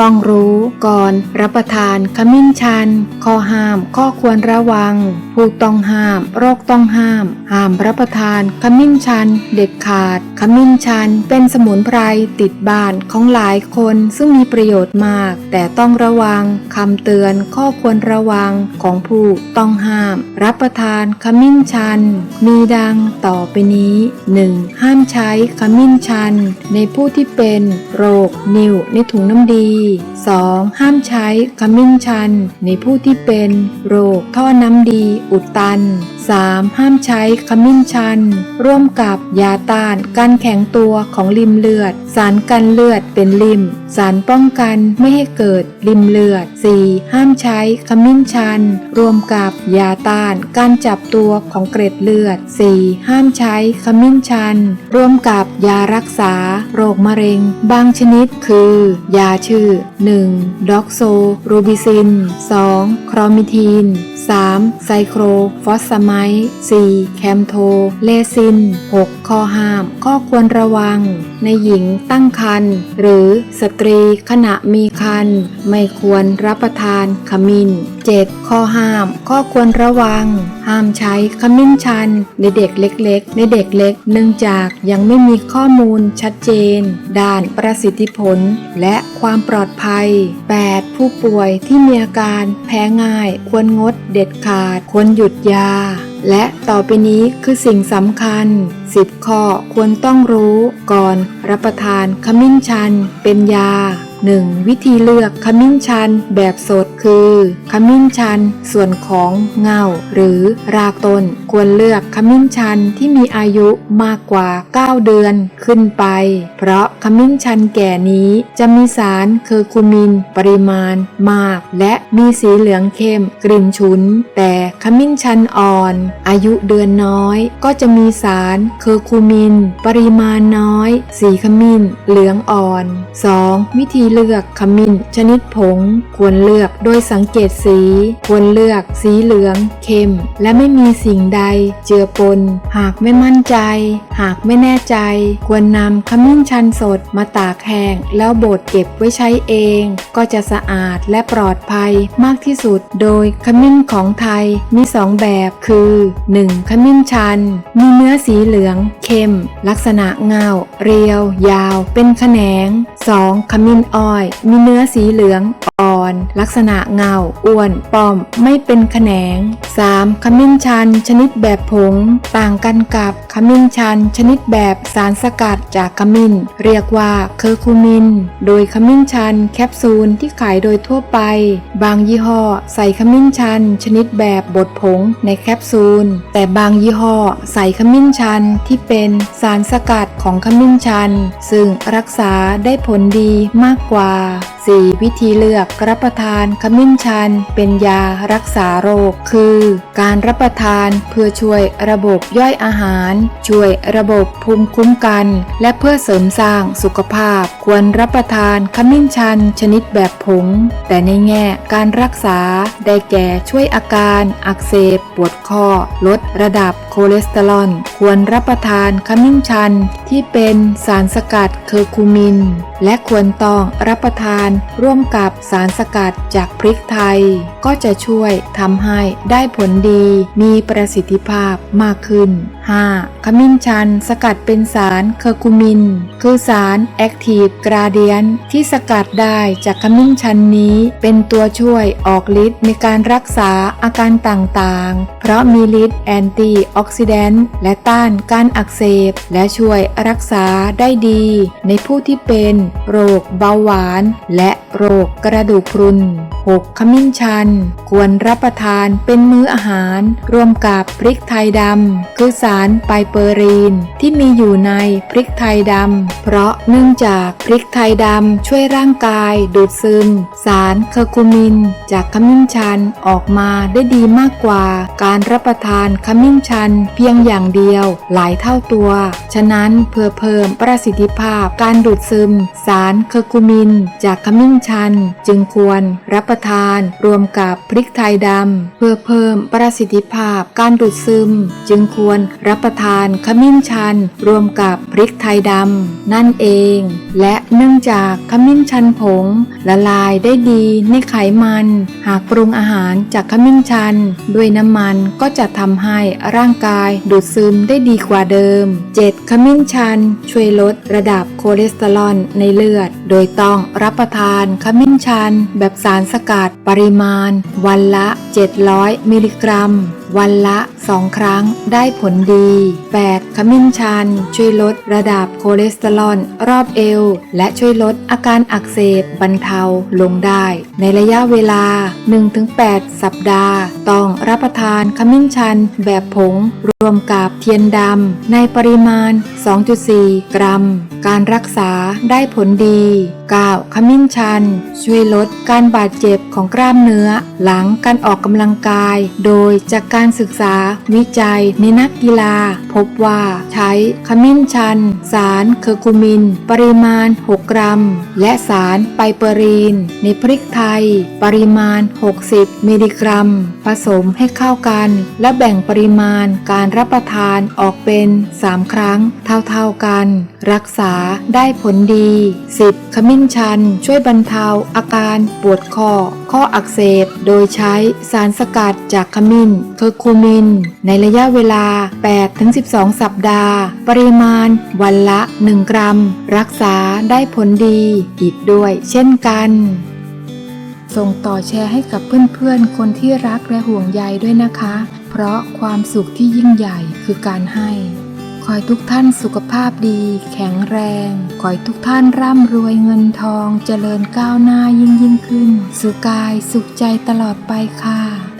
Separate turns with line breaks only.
ต้องรู้ก่อนรับประทานขมิ้นชัน ข้อห้าม ข้อควรระวัง ผู้ต้องห้าม โรคต้องห้าม ห้ามรับประทานขมิ้นชัน เด็ดขาด ขมิ้นชัน เป็นสมุนไพรติดบ้านของหลายคนซึ่งมีประโยชน์มาก แต่ต้องระวังคำเตือนข้อควรระวังของผู้ต้องห้าม รับประทานขมิ้นชัน มีดังต่อไปนี้ 1. ห้ามใช้ขมิ้นชัน ในผู้ที่เป็นโรคนิ่วในถุงน้ำดี 2. ห้ามใช้ขมิ้นชัน ในผู้ที่เป็นโรคท่อน้ำดีอุดตัน 3. ห้ามใช้ขมิ้นชัน ร่วมกับยาต้านการแข็งตัวของริมเลือด สารกันเลือดเป็นริม สารป้องกันไม่ให้เกิดริมเลือด 4. ห้ามใช้ขมิ้นชัน รวมกับยาต้านการจับตัวของเกร็ดเลือด 4. ห้ามใช้ขมิ้นชัน ร่วมกับยารักษา โรคมะเร็ง บางชนิดคือ ยาชื่อ 1. ด็อกโซโรบิซิน 2. ครอมิทีน 3. ไซโครฟอสไม 4. แคมโท เลซิน 6. ข้อห้าม ข้อควรระวัง ในหญิงตั้งครรภ์หรือสตรีขณะมีครรภ์ไม่ควรรับประทานขมิ้น 7. ข้อห้าม ข้อควรระวัง ห้ามใช้ขมิ้นชัน ในเด็กเล็ก ๆ ในเด็กเล็ก เนื่องจากยังไม่มีข้อมูลชัดเจน ด้านประสิทธิผล และความปลอดภัย 8. ผู้ป่วยที่มีอาการแพ้ง่าย ควรงดเด็ดขาด ควรหยุดยาและต่อไปนี้คือสิ่งสำคัญ 10 ข้อควรต้องรู้ก่อนรับประทานขมิ้นชันเป็นยา 1. วิธีเลือกขมิ้นชันแบบสดคือขมิ้นชันส่วนของเงาหรือรากต้น ควรเลือกขมิ้นชันที่มีอายุมากกว่า 9 เดือนขึ้นไป เพราะขมิ้นชันแก่นี้จะมีสารเคอร์คูมิน ปริมาณมาก และมีสีเหลืองเข้ม กลิ่นฉุน แต่ขมิ้นชันอ่อน อายุเดือนน้อย ก็จะมีสารเคอร์คูมิน ปริมาณน้อย สีขมิ้นเหลืองอ่อน 2. วิธีเลือกขมิ้น ชนิดผง ควรเลือกโดยสังเกตสี ควรเลือกสีเหลือง เข้ม และไม่มีสิ่งใด เจือปน หากไม่มั่นใจ หากไม่แน่ใจ ควรนำขมิ้นชันสดมาตากแห้งแล้วบดเก็บไว้ใช้เอง ก็จะสะอาดและปลอดภัยมากที่สุด โดยขมิ้นของไทยมีสองแบบคือ 1. ขมิ้นชัน มีเนื้อสีเหลืองเข้ม ลักษณะเงา เรียว ยาว เป็นแขนง 2. ขมิ้นอ้อย มีเนื้อสีเหลือง ลักษณะเงา อ้วน ป้อม ไม่เป็นแขนง 3. ขมิ้นชัน ชนิดแบบผง ต่างกันกับขมิ้นชัน ชนิดแบบสารสกัดจากขมิ้น เรียกว่าเคอร์คูมิน โดยขมิ้นชัน แคปซูลที่ขายโดยทั่วไป บางยี่ห้อ ใส่ขมิ้นชัน ชนิดแบบบดผงในแคปซูล แต่บางยี่ห้อ ใส่ขมิ้นชันที่เป็นสารสกัดของขมิ้นชัน ซึ่งรักษาได้ผลดีมากกว่า 4. วิธีเลือกรับประทานขมิ้นชัน เป็นยารักษาโรค คือ การรับประทานเพื่อช่วยระบบย่อยอาหาร ช่วยระบบภูมิคุ้มกัน และเพื่อเสริมสร้างสุขภาพ ควรรับประทานขมิ้นชัน ชนิดแบบผง แต่ในแง่การรักษาได้แก่ช่วยอาการอักเสบปวดข้อลดระดับคอเลสเตอรอล ควรรับประทานขมิ้นชันที่เป็นสารสกัดเคอร์คูมิน และควรต้องรับประทานร่วมกับสารสกัดจากพริกไทย ก็จะช่วยทำให้ได้ผลดีมีประสิทธิภาพมากขึ้น 5. ขมิ้นชันสกัดเป็นสารเคอร์คูมิน คือสารแอคทีฟกราเดียนที่สกัดได้จากขมิ้นชันนี้เป็นตัวช่วยออกฤทธิ์ในการรักษาอาการต่างๆ เพราะมีฤทธิ์แอนตี้ออกซิแดนต์และต้านการอักเสบ และช่วยรักษาได้ดี ในผู้ที่เป็นโรคเบาหวานและและโรคกระดูกพรุน 6. ขมิ้นชัน ควรรับประทานเป็นมื้ออาหาร รวมกับพริกไทยดำคือสารไปเปอรีน ที่มีอยู่ในพริกไทยดำเพราะเนื่องจากพริกไทยดำช่วยร่างกายดูดซึม สารเคอร์คูมิน จากขมิ้นชันออกมาได้ดีมากกว่า การรับประทานขมิ้นชันเพียงอย่างเดียวหลายเท่าตัว ฉะนั้นเพื่อเพิ่มประสิทธิภาพการดูดซึม สารเคอร์คูมิน จากขมิ้นชัน จึงควรรับประประทาน รวมกับพริกไทยดำ เพื่อเพิ่มประสิทธิภาพการดูดซึม จึงควรรับประทานขมิ้นชัน รวมกับพริกไทยดำนั่นเอง และเนื่องจากขมิ้นชันผง ละลายได้ดีในไขมัน หากปรุงอาหารจากขมิ้นชัน ด้วยน้ำมันก็จะทำให้ร่างกายดูดซึมได้ดีกว่าเดิม 7. ขมิ้นชัน ช่วยลดระดับคอเลสเตอรอลในเลือด โดยต้องรับประทานขมิ้นชันแบบสารสกัดปริมาณ วันละ 700 มิลลิกรัม วันละ 2 ครั้งได้ผลดี 8. ขมิ้นชัน ช่วยลดระดับคอเลสเตอรอลรอบเอว และช่วยลดอาการอักเสบบรรเทาลงได้ ในระยะเวลา 1-8 สัปดาห์ ต้องรับประทานขมิ้นชันแบบผง รวมกับเทียนดำในปริมาณ 2.4 กรัม การรักษาได้ผลดี 9. ขมิ้นชัน ช่วยลดการบาดเจ็บของกล้ามเนื้อ หลังการออกกำลังกาย โดยจากการการศึกษา วิจัย ในนักกีฬา พบว่าใช้ขมิ้นชัน สารเคอร์คูมิน ปริมาณ 6 กรัม และสารไปเปอรีน ในพริกไทย ปริมาณ 60 มิลลิกรัม ผสมให้เข้ากัน และแบ่งปริมาณการรับประทานออกเป็น 3 ครั้งเท่าๆกัน รักษาได้ผลดี 10. ขมิ้นชัน ช่วยบรรเทาอาการปวดคอ ข้ออักเสบ โดยใช้สารสกัดจากขมิ้นเคอร์คูมิน ในระยะเวลา 8-12 สัปดาห์ ปริมาณ วันละ 1 กรัม รักษาได้ผลดี อีกด้วยเช่นกัน ส่งต่อแชร์ให้กับเพื่อนๆ คนที่รักและห่วงใยด้วยนะคะ เพราะความสุขที่ยิ่งใหญ่คือการให้ขอให้ทุกท่านสุขภาพดี แข็งแรง ขอให้ทุกท่านร่ำรวยเงินทอง เจริญก้าวหน้ายิ่งยิ่งขึ้นสุขกายสุขใจตลอดไปค่ะ